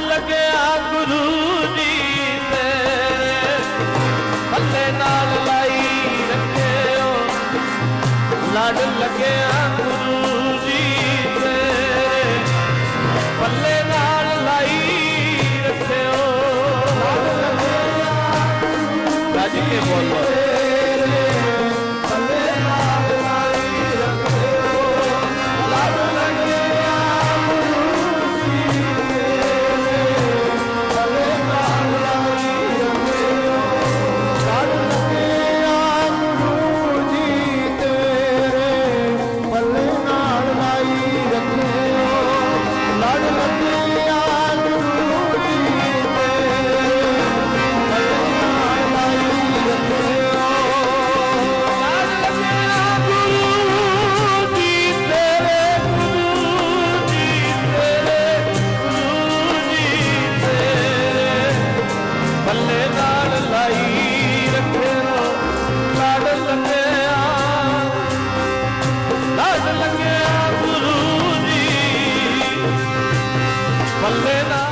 ਲੱਗਿਆ ਗੁਰੂ ਜੀ ਤੇ। ਪੱਲੇ ਨਾਲ ਲਾਈ ਰੱਖਿਓ। ਲੜ ਲੱਗਿਆ ਗੁਰੂ ਜੀ ਤੇ। ਪੱਲੇ ਨਾਲ ਲਾਈ ਰੱਖਿਓ। ਗੱਜ ਕੇ ਬੋਲੋ। ਬੱਲੇ ਦਾ